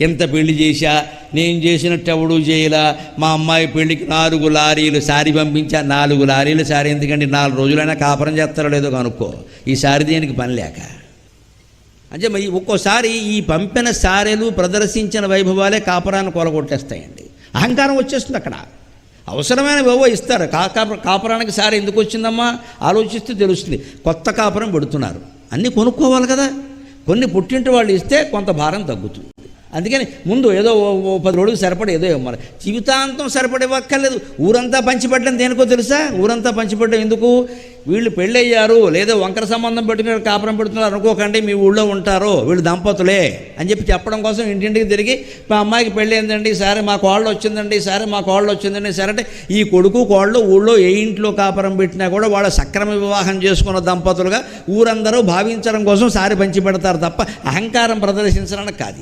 ఎంత పెళ్ళి చేశా? నేను చేసినట్టు ఎవడు చేయలా? మా అమ్మాయి పెళ్ళికి నాలుగు లారీలు సారీ పంపించా. నాలుగు లారీలు సారీ. ఎందుకంటే నాలుగు రోజులైనా కాపురం చేస్తారో లేదో కనుక్కో. ఈ సారీ దేనికి పని లేక? అంటే మరి ఒక్కోసారి ఈ పంపిన సారెలు ప్రదర్శించిన వైభవాలే కాపురాన్ని కొలగొట్టేస్తాయండి. అహంకారం వచ్చేస్తుంది అక్కడ. అవసరమైన ఏవో ఇస్తారు. కా కాపురానికి సారి ఎందుకు వచ్చిందమ్మా? ఆలోచిస్తే తెలుస్తుంది. కొత్త కాపురం పెడుతున్నారు. అన్నీ కొనుక్కోవాలి కదా. కొన్ని పుట్టింటి వాళ్ళు ఇస్తే కొంత భారం తగ్గుతుంది. అందుకని ముందు ఏదో పది రోజులు సరిపడే ఏదో ఇవ్వాలి జీవితాంతం సరిపడి ఇవ్వక్కర్లేదు ఊరంతా పంచిపెట్టడం దేనికో తెలుసా? ఊరంతా పంచిపెట్టడం ఎందుకు? వీళ్ళు పెళ్ళయ్యారు లేదా వంకర సంబంధం పెట్టుకుని కాపురం పెడుతున్నారు అనుకోకండి మీ ఊళ్ళో ఉంటారు వీళ్ళు దంపతులే అని చెప్పి చెప్పడం కోసం ఇంటింటికి తిరిగి మా అమ్మాయికి పెళ్ళి ఏందండి సరే మా కోళ్ళు వచ్చిందండి సరే మా కోళ్ళు వచ్చిందండి సరే అంటే ఈ కొడుకు కోళ్ళు ఊళ్ళో ఏ ఇంట్లో కాపురం పెట్టినా కూడా వాళ్ళ సక్రమ వివాహం చేసుకున్న దంపతులుగా ఊరందరూ భావించడం కోసం సారి పంచి పెడతారు తప్ప అహంకారం ప్రదర్శించడానికి కాదు